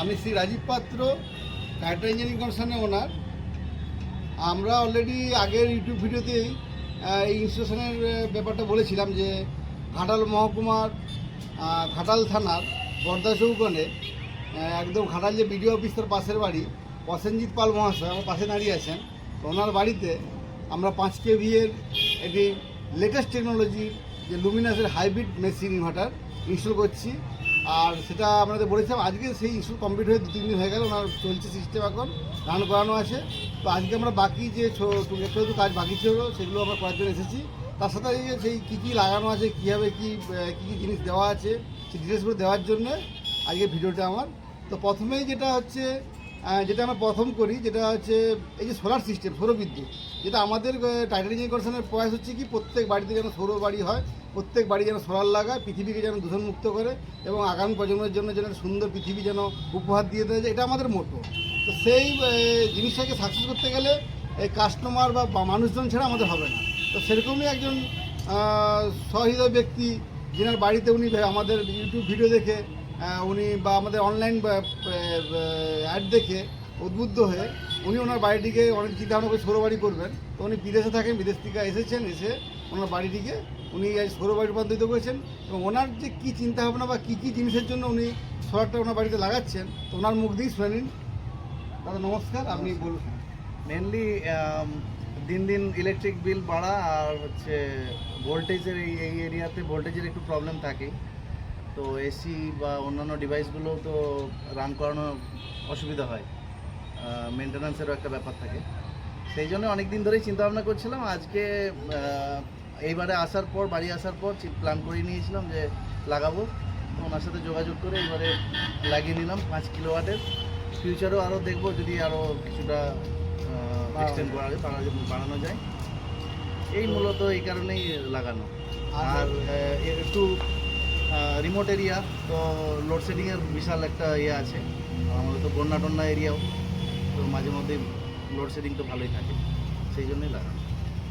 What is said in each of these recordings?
আমি শ্রী রাজীব পাত্র tata engineering কনসার্নের ওনার আমরা অলরেডি আগের ইউটিউব ভিডিওতেই এই ইনস্টলেশনের ব্যাপারটা বলেছিলাম যে ঘাটাল মহকুমার ঘাটাল থানার বর্দা চৌকনে একদম ঘাটাল যে বিডিও অফিস তার পাশের বাড়ি প্রসেনজিৎ পাল মহাশয় আমার পাশে দাঁড়িয়ে আছেন। ওনার বাড়িতে আমরা পাঁচ কেভি এর একটি লেটেস্ট টেকনোলজির যে লুমিনাসের হাইব্রিড মেশিন ইনভার্টার ইনস্টল করছি। আর সেটা আপনাদের বলেছিলাম, আজকে সেই ইস্যু কমপ্লিট হয়ে দু তিন দিন হয়ে গেল, ওনার চলছে সিস্টেম এখন, রান করানো আছে। তো আজকে আমরা বাকি যে একটু কাজ বাকি ছিল, সেগুলো আমরা করার জন্য এসেছি। তার সাথে সেই কী কী লাগানো আছে, কীভাবে কী কী কী জিনিস দেওয়া আছে, সেই ডিটেলসগুলো দেওয়ার জন্য আজকে ভিডিওটা আমার। তো প্রথমেই যেটা হচ্ছে যেটা আমরা প্রথম করি, যেটা হচ্ছে এই যে সোলার সিস্টেম সৌরবিদ্যুৎ যেটা আমাদের টাইটানিং কর্পোরেশনের প্রয়াস হচ্ছে কি, প্রত্যেক বাড়িতে যেন সৌর বাড়ি হয়, প্রত্যেক বাড়ি যেন সোলার লাগায়, পৃথিবীকে যেন দূষণমুক্ত করে এবং আগামী প্রজন্মের জন্য যেন সুন্দর পৃথিবী যেন উপহার দিয়ে দেয়, এটা আমাদের মোটো তো সেই জিনিসটাকে সাকসেস করতে গেলে এই কাস্টমার বা মানুষজন ছাড়া আমাদের হবে না। তো সেরকমই একজন সহৃদয় ব্যক্তি, যেনার বাড়িতে উনি আমাদের ইউটিউব ভিডিও দেখে উনি বা আমাদের অনলাইন অ্যাড দেখে উদ্বুদ্ধ হয়ে উনি ওনার বাড়িটিকে অনেক চিন্তা ভাবনা করে সৌর বাড়ি করবেন। তো উনি বিদেশে থাকেন বিদেশ থেকে এসেছেন এসে ওনার বাড়িটিকে উনি এই সৌর বাড়ি রূপান্তরিত করেছেন এবং ওনার যে কী চিন্তা ভাবনা বা কী কী জিনিসের জন্য উনি সোলারটা ওনার বাড়িতে লাগাচ্ছেন তো ওনার মুখ দিয়েই শুনে নিন। দাদা নমস্কার আপনি বলুন। মেনলি দিন দিন ইলেকট্রিক বিল বাড়া আর হচ্ছে ভোল্টেজের এই এই এরিয়াতে ভোল্টেজের একটু প্রবলেম থাকে। তো এসি বা অন্যান্য ডিভাইসগুলো তো রান করানো অসুবিধা হয়। মেনটেন্যান্সেরও একটা ব্যাপার থাকে। সেই জন্য অনেক দিন ধরেই চিন্তা ভাবনা করছিলাম আজকে এইবারে আসার পর বাড়ি আসার পর প্ল্যান করে নিয়েছিলাম যে লাগাবো। ওনার সাথে যোগাযোগ করে এবারে লাগিয়ে নিলাম পাঁচ কিলো ওয়াটের ফিউচারও আরও দেখব যদি আরও কিছুটা এক্সটেন্ড করা যায় বাড়ানো যায়। এই মূলত এই কারণেই লাগানো। আর একটু রিমোট এরিয়া তো লোডশেডিংয়ের বিশাল একটা ইয়ে আছে। আমাদের তো বন্যা টন্যা এরিয়াও তো মাঝে মধ্যে লোডশেডিং তো ভালোই থাকে সেই জন্যই লাগানো।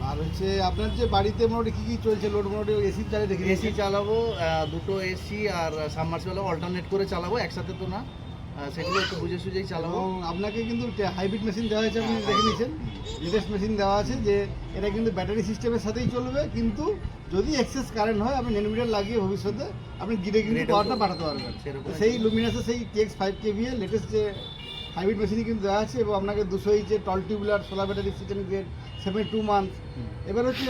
আর হচ্ছে আপনার যে বাড়িতে মোটামুটি কী কী চলছে? লোড মোটামুটি এসি চালিয়ে দেখি এসি চালাবো দুটো এসি আর সাবমার্সিবল অল্টারনেট করে চালাবো একসাথে তো না। সেগুলো একটু বুঝে সুঝেই চালাবো। এবং আপনাকে কিন্তু হাইব্রিড মেশিন দেওয়া হয়েছে আপনি দেখে নিয়েছেন। লেটেস্ট মেশিন দেওয়া আছে যে এটা কিন্তু ব্যাটারি সিস্টেমের সাথেই চলবে কিন্তু যদি এক্সেস কারেন্ট হয় আপনি নেনমিটার লাগিয়ে ভবিষ্যতে আপনি গিরে Grid-এও পাওয়ারটা তো- পাঠাতে পারবেন। সেই লুমিনাসের সেই টিএক্স ফাইভ কেভি এর লেটেস্ট যে হাইব্রিড মেশিনই কিন্তু দেওয়া আছে এবং আপনাকে দুশো ইঞ্চের tall tubular solar battery system grade seven two month এবার হচ্ছে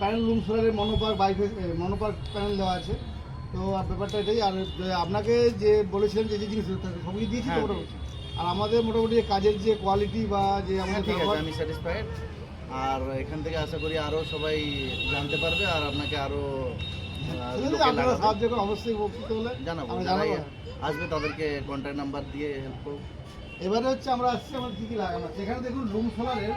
প্যানেল রুম সোলারের মনোপার বাইক মনোপার প্যানেল দেওয়া আছে। তো আর ব্যাপারটা এটাই আর আপনাকে যে বলেছিলেন যে যে জিনিস সব কিছু দিয়েছি তো হ্যাঁ, মোটামুটি। আর আমাদের মোটামুটি কাজের যে কোয়ালিটি বা যে হ্যাঁ আমাদের ঠিক আছে আমি স্যাটিসফাইড আর এখান থেকে আশা করি আরও সবাই জানতে পারবে আর আপনাকে আরও যদি আপনারা সাহায্য করেন অবশ্যই উপকৃত হলে জানাব আসবে তাদেরকে কন্ট্যাক্ট নাম্বার দিয়ে হেল্প করব এবারে হচ্ছে আমরা আসছি আমার কী কী লাগানো আছে? এখানে দেখুন রুম সোলারের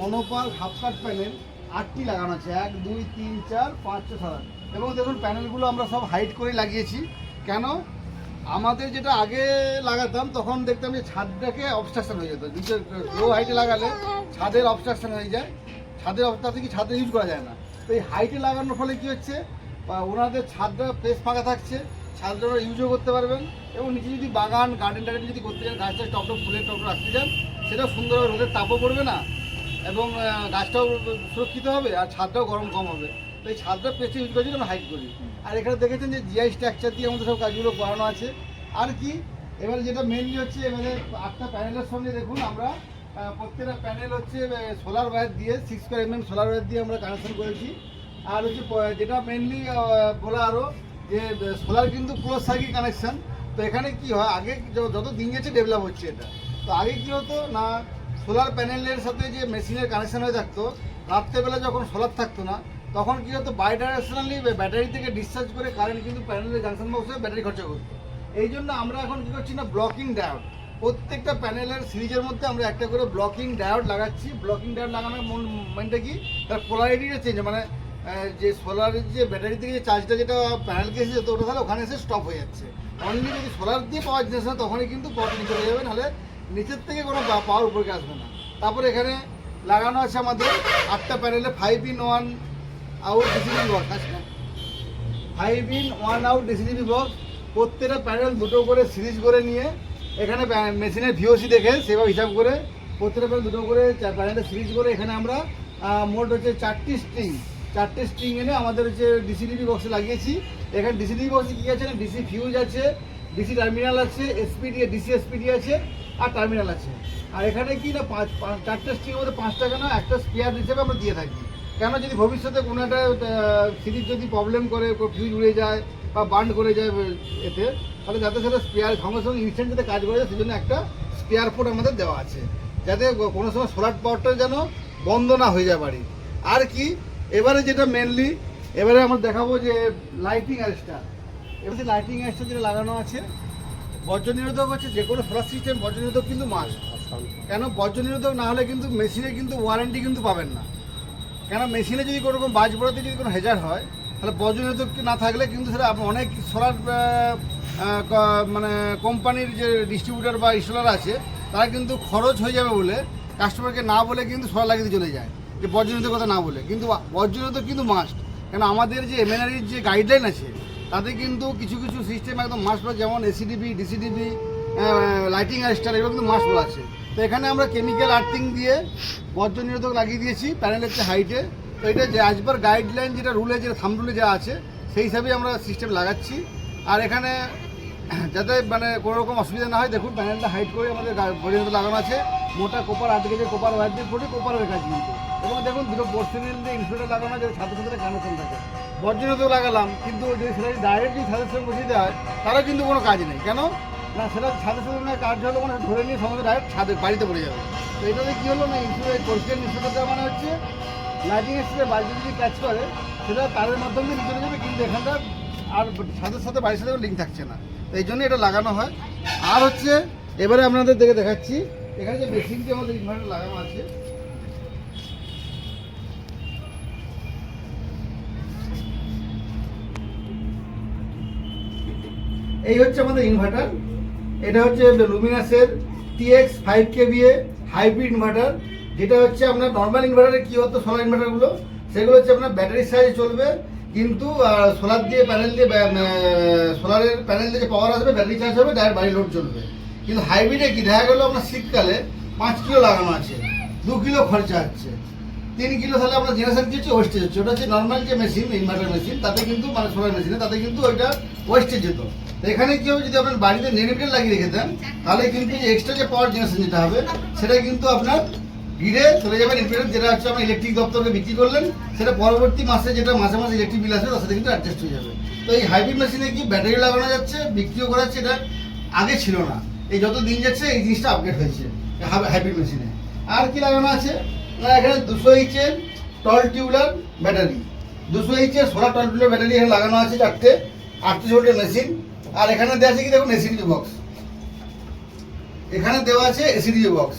মনোপাল হাফ কাট প্যানেল আটটি লাগানো আছে। এক দুই তিন চার পাঁচ ছয় সাত। এবং দেখুন, প্যানেলগুলো আমরা সব হাইট করে লাগিয়েছি। কেন? আমাদের যেটা আগে লাগাতাম, তখন দেখতাম যে ছাদটাকে অবস্ট্রাকশন হয়ে যেত। নিচে লো হাইটে লাগালে ছাদের অবস্ট্রাকশন হয়ে যায়। ছাদের অবস্ট্রাকশন কি ছাদে ইউজ করা যায় না। তো এই হাইটে লাগানোর ফলে কি হচ্ছে? ওনাদের ছাদটা বেশ ফাঁকা থাকছে, ছাদটা ওরা ইউজও করতে পারবেন এবং নিচে যদি বাগান গার্ডেন টার্ডেন যদি করতে চান গাছটা টপ টপ ফুলের টপ রাখতে চান সেটা সুন্দরভাবে রোদের তাপও পড়বে না এবং গাছটাও সুরক্ষিত হবে আর ছাদটাও গরম কম হবে। তো এই ছাদটা পেছে ইউজ করেছি আমরা হাইট করি। আর এখানে দেখেছেন যে জিআই স্ট্রাকচার দিয়ে আমাদের সব কাজগুলো করানো আছে। আর কি, এবারে যেটা মেনলি হচ্ছে, এবারে আটটা প্যানেলের সঙ্গে দেখুন আমরা প্রত্যেকটা প্যানেল হচ্ছে সোলার ওয়্যার দিয়ে six square MM solar wire দিয়ে আমরা কানেকশন করেছি। আর হচ্ছে যেটা মেনলি বলা আরও যে সোলার কিন্তু ক্লোজ সার্কিট কানেকশন তো এখানে কি হয়, আগে যত দিন গেছে ডেভেলপ হচ্ছে এটা। তো আগে কি হতো, না সোলার প্যানেলের সাথে যে মেশিনের কানেকশন হয়ে থাকতো, রাত্রেবেলা যখন সোলার থাকতো না তখন কি হতো? বাইডাইরেকশনালি ব্যাটারি থেকে ডিসচার্জ করে কারেন্ট কিন্তু প্যানেলের জাংশন বক্সে ব্যাটারি খরচা করতো। এই জন্য আমরা এখন কি করছি না? ব্লকিং ডায়োড প্রত্যেকটা প্যানেলের সিরিজের মধ্যে আমরা একটা করে ব্লকিং ডায়োড লাগাচ্ছি। ব্লকিং ডায়োড লাগানোর মানটা কি? তার পোলারিটিটা চেঞ্জ মানে যে সোলারের যে ব্যাটারি থেকে যে চার্জটা যেটা প্যানেলকে এসে যেত ওটা তাহলে ওখানে এসে স্টপ হয়ে যাচ্ছে। অনলি যদি সোলার দিয়ে পাওয়ার জিনিস না তখনই কিন্তু পাওয়ার নিচে চলে যাবে। নাহলে নিচের থেকে কোনো পাওয়ার উপরে আসবে না। তারপর এখানে লাগানো আছে আমাদের আটটা প্যানেলে five in one out discipline box আছে five in one out DCTV box প্রত্যেকটা প্যানেল দুটো করে সিরিজ করে নিয়ে এখানে মেশিনের ভিওসি দেখে সেভাবে হিসাব করে প্রত্যেকটা প্যানেল দুটো করে প্যানেলটা সিরিজ করে এখানে আমরা মোট হচ্ছে চারটি স্ট্রিং চারটে স্ট্রিং এনে আমাদের হচ্ছে ডিসিডিবি বক্সে লাগিয়েছি। এখানে ডিসিডিবি বক্সে কী আছে না? ডিসি ফিউজ আছে ডিসি টার্মিনাল আছে এসপিডি ডিসি এসপিডি আছে আর টার্মিনাল আছে। আর এখানে কি না, পাঁচ চারটে স্ট্রিংয়ের মধ্যে পাঁচ টাকা না, একটা স্পেয়ার হিসেবে আমরা দিয়ে থাকি। কেন যদি ভবিষ্যতে কোনো একটা সিরিজ যদি প্রবলেম করে ফিউজ উড়ে যায় বা বান্ড করে যায় এতে, তাহলে যাতে সেটা স্পেয়ার সঙ্গে সঙ্গে ইনস্ট্যান্ট যাতে কাজ করে যায়, সেজন্য একটা স্পেয়ার পোর্ট আমাদের দেওয়া আছে। যাতে কোনো সময় সোলার পাওয়ারটা যেন বন্ধ না হয়ে যায় বাড়ি আর কি, এবারে যেটা মেনলি এবারে আমরা দেখাবো যে লাইটিং অ্যারেস্টার এবার লাইটিং অ্যারেস্টার যেটা লাগানো আছে বজ্র নিরোধক হচ্ছে যে কোনো সোলার সিস্টেম বজ্র নিরোধক কিন্তু মাস্ট কেন? বজ্র নিরোধক না হলে কিন্তু মেশিনে কিন্তু ওয়ারেন্টি কিন্তু পাবেন না। কেন মেশিনে যদি কোনো রকম বাজ পড়াতে যদি কোনো হেজার হয়, তাহলে বজ্র না থাকলে কিন্তু সেটা অনেক সোলার মানে কোম্পানির যে ডিস্ট্রিবিউটার বা ইনস্টলার আছে, তারা কিন্তু খরচ হয়ে যাবে বলে কাস্টমারকে না বলে কিন্তু সোলার লাগিয়ে চলে যায়। যে বজ্র কথা না বলে। কিন্তু বজ্র কিন্তু মাস্ট কেন আমাদের যে এমএনআরির যে গাইডলাইন আছে, তাতে কিন্তু কিছু কিছু সিস্টেম একদম মাস্ট যেমন এসিডিবি ডিসিডিবি লাইটিং অ্যারেস্টার এগুলো কিন্তু মাস্ট বলা আছে। তো এখানে আমরা কেমিক্যাল আর্থিং দিয়ে বজ্র নিরোধক লাগিয়ে দিয়েছি প্যানেলের যে হাইটে তো এটা যে আজবার গাইডলাইন যেটা রুলে যেটা থাম রুলে যা আছে, সেই হিসাবেই আমরা সিস্টেম লাগাচ্ছি। আর এখানে যাতে মানে কোনো রকম অসুবিধা না হয়, দেখুন প্যানেলটা হাইট করে আমাদের বডিতে লাগানো আছে। মোটা কোপার আট কেজি কোপার ওয়ার দিয়ে পড়ে কোপারের কাজ কিন্তু। এবং দেখুন দুটো পোর্সিনিল দিয়ে ইনসুলেটার লাগানো যাতে সাথে কানেকশন থাকে। বজ্রনিরোধক লাগালাম, কিন্তু যদি সেটা ডাইরেক্ট যদি ছাদের সঙ্গে বসিয়ে দেওয়া হয়, তারও কিন্তু কোনো কাজ নেই। কেন? না, সেটা ছাদের সঙ্গে না কাজ হলো মানে ধরে নিয়ে সমস্ত ডাইরেক্ট ছাদে, বাড়িতে পড়ে যাবে। তো এটাতে কী হলো না ইনসুলেট পোর্সিয়াল ইনসুলেটার মানে হচ্ছে লাইটিং এসে বাড়িতে যদি কাজ করে, সেটা তারের মাধ্যমে দিয়ে চলে যাবে, কিন্তু এখানটা আর ছাদের সাথে বাড়ির সাথে লিঙ্ক থাকছে না। তো এই জন্য এটা লাগানো হয়। আর হচ্ছে, এবারে আপনাদের দেখে দেখাচ্ছি, এখানে যে বেসিনটি আমাদের ইনভার্টার লাগানো আছে, এই হচ্ছে আমাদের ইনভার্টার এটা হচ্ছে লুমিনাসের TX five KVA hybrid inverter যেটা হচ্ছে আপনার নর্মাল ইনভার্টারে কী হতো? সোলার ইনভার্টারগুলো সেগুলো হচ্ছে আপনার ব্যাটারির সাহায্যে চলবে, কিন্তু সোলার দিয়ে প্যানেল দিয়ে সোলারের প্যানেল দিয়ে পাওয়ার আসবে ব্যাটারি চার্জ হবে ডাইরেক্ট বাড়ি লোড চলবে। কিন্তু হাইব্রিডে কি? দেখা গেলো আপনার শীতকালে পাঁচ কিলো লাগানো আছে, দু কিলো খরচা হচ্ছে। তিন কিলো তাহলে আপনার জেনারেশন কি হচ্ছে? ওয়েস্টেজ হচ্ছে। ওটা হচ্ছে নর্মাল যে মেশিন ইনভার্টার মেশিন তাতে কিন্তু মানে সোলার মেশিনে তাতে কিন্তু ওইটা ওয়েস্টেজ যেত এখানে কি হবে, যদি আপনার বাড়িতে নেগেটিভ লাগিয়ে রেখে দেন, তাহলে কিন্তু এক্সট্রা যে পাওয়ার জেনারেশন যেটা হবে, সেটা কিন্তু আপনার ভিড়ে চলে যাবে ইনভার্টার যেটা হচ্ছে, আপনার ইলেকট্রিক দপ্তরকে বিক্রি করলেন, সেটা পরবর্তী মাসে যেটা মাসে মাসে ইলেকট্রিক বিল আসবে, তার সাথে কিন্তু অ্যাডজাস্ট হয়ে যাবে। তো এই হাইব্রিড মেশিনে কি ব্যাটারি লাগানো যাচ্ছে, বিক্রিও করা যাচ্ছে, এটা আগে ছিল না। এই যত দিন যাচ্ছে, এই জিনিসটা আপডেট হয়েছে হাইব্রিড মেশিনে আর কি লাগানো আছে? না, এখানে দুশো এইচের টল টিউলার ব্যাটারি দুশো এইচের সোলার টল টিউলার ব্যাটারি এখানে লাগানো আছে চারটে, আটত্রিশ ভোল্টের মেশিন আর এখানে দেওয়া আছে কি দেখুন এসিডি বক্স এখানে দেওয়া আছে এসিডি বক্স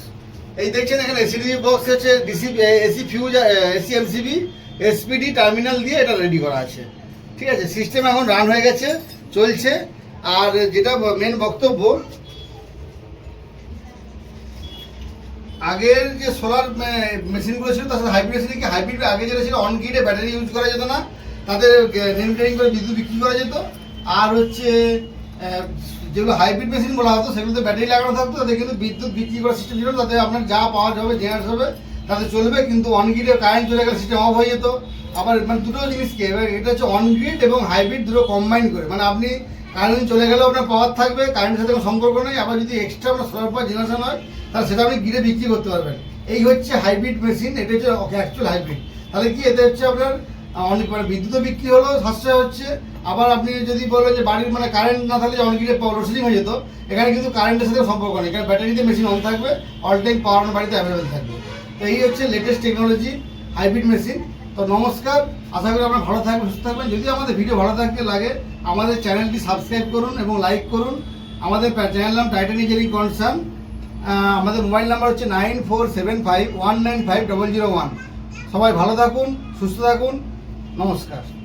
এই দেখছেন এখানে এসিডি বক্স আছে DC AC fuse AC MCB SPD terminal দিয়ে এটা রেডি করা আছে। ঠিক আছে? সিস্টেম এখন রান হয়ে গেছে, চলছে। আর যেটা মেন বক্তব্য, আগের যে সোলার মেশিনগুলো ছিল, তার সাথে হাইব্রিড মেশিনে কি? হাইব্রিড আগে যেটা ছিল অন গ্রিডে ব্যাটারি ইউজ করা যেত না। তাদের নিউট্রেনিং করে বিদ্যুৎ বিক্রি করা যেত। আর হচ্ছে যেগুলো হাইব্রিড মেশিন বলা হতো সেগুলোতে ব্যাটারি লাগানো থাকতো, তাতে কিন্তু বিদ্যুৎ বিক্রি করার সিস্টেম ছিল, তাতে আপনার যা পাওয়া যাবে জেনারেট হবে তাতে চলবে, কিন্তু অন গ্রিডে কারেন্ট চলে গেলে সিস্টেম অফ হয়ে যেত। আবার মানে দুটো জিনিসকে এবার এটা হচ্ছে অন গ্রিড এবং হাইব্রিড দুটো কম্বাইন করে। মানে আপনি কারেন্ট চলে গেলেও আপনার পাওয়ার থাকবে কারেন্টের সাথে কোনো সম্পর্ক নেই, আবার যদি এক্সট্রা আপনার সোলার পাওয়ার জেনারেশন হয়, তাহলে সেটা আপনি গিরে বিক্রি করতে পারবেন। এই হচ্ছে হাইব্রিড মেশিন এটা হচ্ছে অ্যাকচুয়াল হাইব্রিড তাহলে কি, এতে হচ্ছে আপনার অনেক মানে বিদ্যুৎও বিক্রি হলো সাশ্রয় হচ্ছে আবার আপনি যদি বলেন যে বাড়ির মানে কারেন্ট না থাকলে অনেক লোডশেডিং হয়ে যেত, এখানে কিন্তু কারেন্টের সাথে সম্পর্ক নেই এখানে ব্যাটারিতে মেশিন অন থাকবে অল টাইম পাওয়ার বাড়িতে অ্যাভেলেবেল থাকবে। তো এই হচ্ছে লেটেস্ট টেকনোলজি হাইব্রিড মেশিন তো নমস্কার, আশা করি আপনারা ভালো থাকবেন, সুস্থ থাকবেন। যদি আমাদের ভিডিও ভালো থাকতে লাগে, আমাদের চ্যানেলটি সাবস্ক্রাইব করুন এবং লাইক করুন। আমাদের চ্যানেল নাম টাইটান ইঞ্জিনিয়ারিং কনসার্ন আমাদের মোবাইল নাম্বার হচ্ছে nine four seven five one nine five double zero one সবাই ভালো থাকুন, সুস্থ থাকুন। নমস্কার।